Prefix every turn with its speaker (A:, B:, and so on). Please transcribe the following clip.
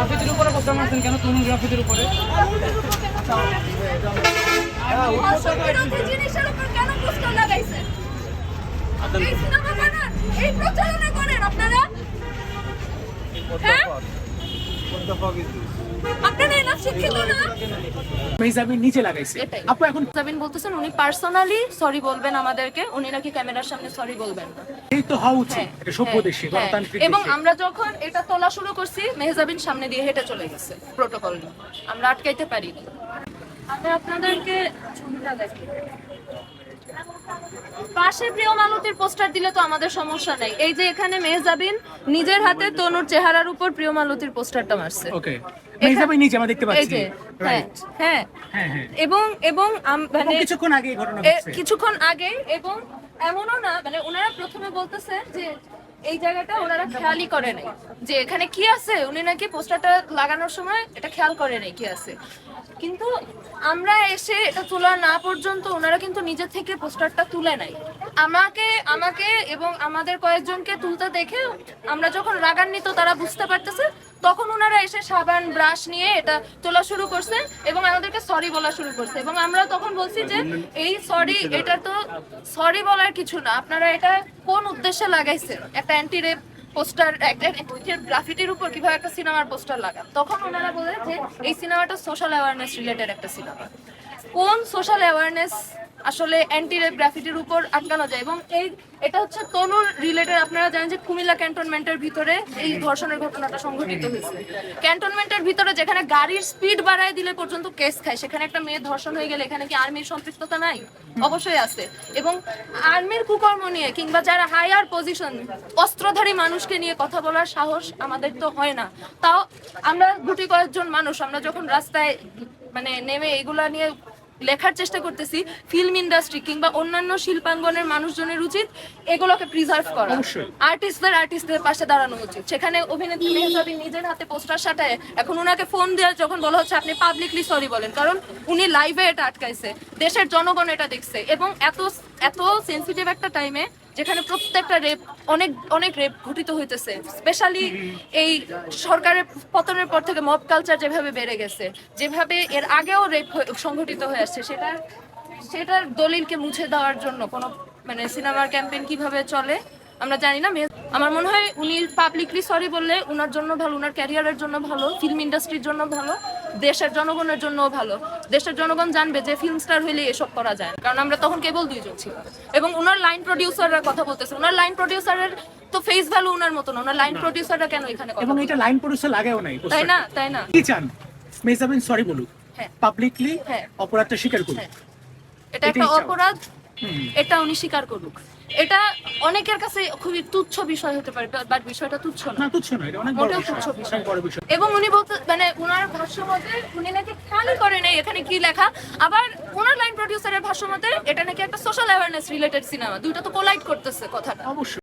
A: গ্রাফিতির উপরে পোস্টার মারছেন কেন? তুমি গ্রাফিতির উপরে।
B: এই প্রচারণা করেন আপনারা। আপনারা এরা শিক্ষিত না।
C: মেহজাবিন নিচে লাগাইছে। আপু এখন
B: জাবিন বলতেছেন উনি পার্সোনালি সরি বলবেন আমাদেরকে উনি নাকি ক্যামেরার সামনে সরি বলবেন না।
C: এই তো হওয়া উচিত
B: হ্যাঁ,
C: এটা সভ্য
B: হ্যাঁ,
C: দেশে
B: হ্যাঁ।
C: গণতান্ত্রিক
B: এবং আমরা যখন এটা তোলা শুরু করছি মেহজাবিন সামনে দিয়ে হেঁটে চলে গেছে প্রোটোকল আমরা আটকাইতে পারিনি। আমি আপনাদেরকে ছবিটা দেখি। পাশে প্রিয় মালতীর পোস্টার দিলে তো আমাদের সমস্যা নাই। এই যে এখানে মেহজাবিন নিজের হাতে তনুর চেহারার উপর প্রিয় মালতীর পোস্টারটা মারছে।
C: ওকে। মেহজাবিন নিচে আমরা দেখতে পাচ্ছি।
B: হ্যাঁ হ্যাঁ।
C: হ্যাঁ হ্যাঁ।
B: এবং এবং মানে
C: কিছুক্ষণ আগে ঘটনা
B: কিছুক্ষণ আগে এবং এমনও না মানে ওনারা প্রথমে বলতেছে যে এই জায়গাটা ওনারা খেয়ালই করে নাই। যে এখানে কি আছে? উনি নাকি পোস্টারটা লাগানোর সময় এটা খেয়াল করে নাই কি আছে। কিন্তু আমরা এসে এটা তোলা না পর্যন্ত ওনারা কিন্তু নিজে থেকে পোস্টারটা তুলে নাই। আমাকে আমাকে এবং আমাদের কয়েকজনকে তুলতে দেখে আমরা যখন রাগান্বিত তারা বুঝতে পারতেছে, তখন ওনারা এসে সাবান, ব্রাশ নিয়ে এটা তোলা শুরু করছে এবং আমাদেরকে সরি বলা শুরু করছে। এবং আমরা তখন বলছি যে, এই সরি এটা তো সরি বলার কিছু না। আপনারা এটা কোন উদ্দেশ্যে লাগাইছেন? একটা অ্যান্টি রেপ পোস্টার একটা গ্রাফিটির উপর কীভাবে একটা সিনেমার পোস্টার লাগান? তখন ওনারা বলে যে, এই সিনেমাটা সোশ্যাল অ্যাওয়ারনেস রিলেটেড একটা সিনেমা কোন সোশ্যাল অ্যাওয়ারনেস আসলে অ্যান্টি রেপ গ্রাফিটির উপর আটকানো যায় এবং এই, এটা হচ্ছে তনুর রিলেটেড আপনারা জানেন যে কুমিল্লা ক্যান্টনমেন্টের ভিতরে এই ধর্ষণের ঘটনাটা সংঘটিত হয়েছে। ক্যান্টনমেন্টের ভিতরে যেখানে গাড়ির স্পিড বাড়ায় দিলে পর্যন্ত কেস খায়, সেখানে একটা মেয়ে ধর্ষণ হয়ে গেলে এখানে কি আর্মির সম্পৃক্ততা নাই? অবশ্যই আছে। এবং আর্মির কুকর্ম নিয়ে কিংবা যারা হায়ার পজিশন অস্ত্রধারী মানুষকে নিয়ে কথা বলার সাহস আমাদের তো হয় না। তাও আমরা গুটি কয়েকজন মানুষ, আমরা যখন রাস্তায় মানে নেমে এগুলা নিয়ে লেখার চেষ্টা করতেছি ফিল্ম ইন্ডাস্ট্রি কিংবা অন্যান্য শিল্পাঙ্গনের মানুষজনের উচিত এগুলোকে প্রিজার্ভ করা। আর্টিস্টদের আর্টিস্টদের পাশে দাঁড়ানো উচিত। সেখানে অভিনেত্রী মেহজাবি নিজের হাতে পোস্টার সাটায় এখন উনাকে ফোন দেওয়া যখন বলা হচ্ছে আপনি পাবলিকলি সরি বলেন কারণ উনি লাইভে এটা আটকাইছে দেশের জনগণ এটা দেখছে এবং এত এত সেন্সিটিভ একটা টাইমে যেখানে প্রত্যেকটা রেপ অনেক অনেক রেপ ঘটিত হইতেছে। স্পেশালি এই সরকারের পতনের পর থেকে মব কালচার যেভাবে বেড়ে গেছে, যেভাবে এর আগেও রেপ সংঘটিত হয়ে আসছে, সেটা, সেটার দলিলকে মুছে দেওয়ার জন্য কোনো মানে সিনেমার ক্যাম্পেইন কীভাবে চলে, আমরা জানি না। আমার মনে হয় উনি পাবলিকলি সরি বললে উনার জন্য ভালো, উনার ক্যারিয়ারের জন্য ভালো ফিল্ম ইন্ডাস্ট্রির জন্য ভালো। দেশের জনগণের জন্য ভালো। দেশের জনগণ জানবে যে ফিল্ম স্টার হইলে এসব করা যায়। কারণ আমরা তখন কেবল দুইজন ছিল এবং উনার লাইন প্রডিউসাররা কথা বলতেছে। উনার লাইন প্রডিউসারের তো ফেস ভ্যালু উনার মতো না উনার লাইন প্রডিউসাররা কেন এখানে
C: এবং এটা লাইন প্রডিউসার লাগাও নাই
B: তাই না? তাই না?
C: কি চান? মেহজাবিন সরি বলুক।
B: হ্যাঁ।
C: পাবলিকলি
B: হ্যাঁ।
C: অপরাধটা স্বীকার করুক।
B: হ্যাঁ। এটা একটা অপরাধ। এটা উনি স্বীকার করুক। এটা অনেকের কাছে খুবই তুচ্ছ বিষয় হতে পারে বাট বিষয়টা তুচ্ছ না।
C: তুচ্ছ না এটা অনেক বড় বিষয়
B: তুচ্ছ বিষয়।
C: বড় বিষয়।
B: এবং উনি বলতে মানে ওনার ভাষ্য মতে উনি নাকি খেয়ালই করে নেই এখানে কি লেখা। আবার ওনার লাইন প্রডিউসারের ভাষ্য মতে এটা নাকি একটা সোশ্যাল অ্যাওয়ারনেস রিলেটেড সিনেমা দুইটা তো কোলাইড করতেছে কথাটা।
C: অবশ্যই।